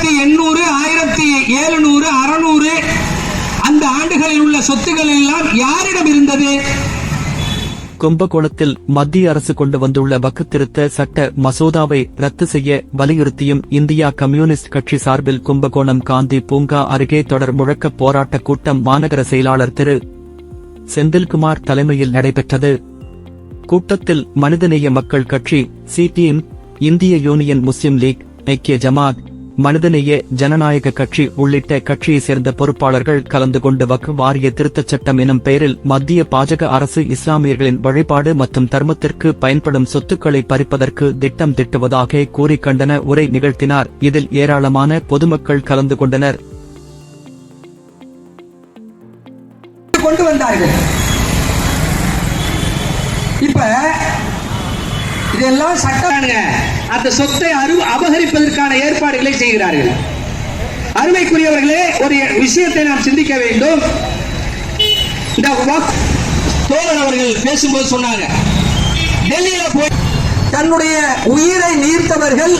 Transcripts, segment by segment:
ஆயிரத்தி எண்ணூறு ஆயிரத்தி எழுநூறு அறுநூறு. அந்த ஆண்டுகளில் உள்ள சொத்துக்கள் எல்லாம் யாரிடம் இருந்தது? கும்பகோணத்தில் மத்திய அரசு கொண்டு வந்துள்ள வக்குத்திருத்த சட்ட மசோதாவை ரத்து செய்ய வலியுறுத்தியும் இந்தியா கம்யூனிஸ்ட் கட்சி சார்பில் கும்பகோணம் காந்தி பூங்கா அருகே தொடர் முழக்க போராட்ட கூட்டம் மாநகர செயலாளர் திரு. செந்தில்குமார் தலைமையில் நடைபெற்றது. கூட்டத்தில் மனிதநேய மக்கள் கட்சி சிபிஎம் இந்திய யூனியன் முஸ்லிம் லீக் ஐக்கிய ஜமாத் மனிதநேய ஜனநாயக கட்சி உள்ளிட்ட கட்சியைச் சேர்ந்த பொறுப்பாளர்கள் கலந்து கொண்டு வக்குவாரிய வாரிய திருத்தச் சட்டம் எனும் பெயரில் மத்திய பாஜக அரசு இஸ்லாமியர்களின் வழிபாடு மற்றும் தர்மத்திற்கு பயன்படும் சொத்துக்களை பறிப்பதற்கு திட்டம் திட்டுவதாக கூறி கண்டன உரை நிகழ்த்தினார். இதில் ஏராளமான பொதுமக்கள் கலந்து கொண்டனர். கொண்டு வந்தார்கள். இப்ப இதெல்லாம் சட்டம் அந்த சொத்தை அரு அபகரிப்பதற்கான ஏற்பாடுகளை செய்கிறார்கள். அருமைக்குரியவர்களே ஒரு விஷயத்தை நாம் சிந்திக்க வேண்டும். இந்த வக்ஃப் தோழர் அவர்கள் பேசும்போது சொன்னாங்க. டெல்லியில போய் தன்னுடைய உயிரை நீர்த்தவர்கள்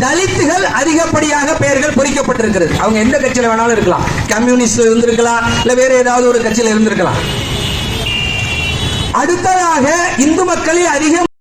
தலித்துகள் அதிகப்படியாக பெயர்கள் பொறிக்கப்பட்டிருக்கிறது. அவங்க எந்த கட்சியில் வேணாலும் இருக்கலாம். கம்யூனிஸ்ட் இருந்திருக்கலாம் இல்ல வேற ஏதாவது ஒரு கட்சியில் இருந்திருக்கலாம். அடுத்ததாக இந்து மக்களில் அதிகம்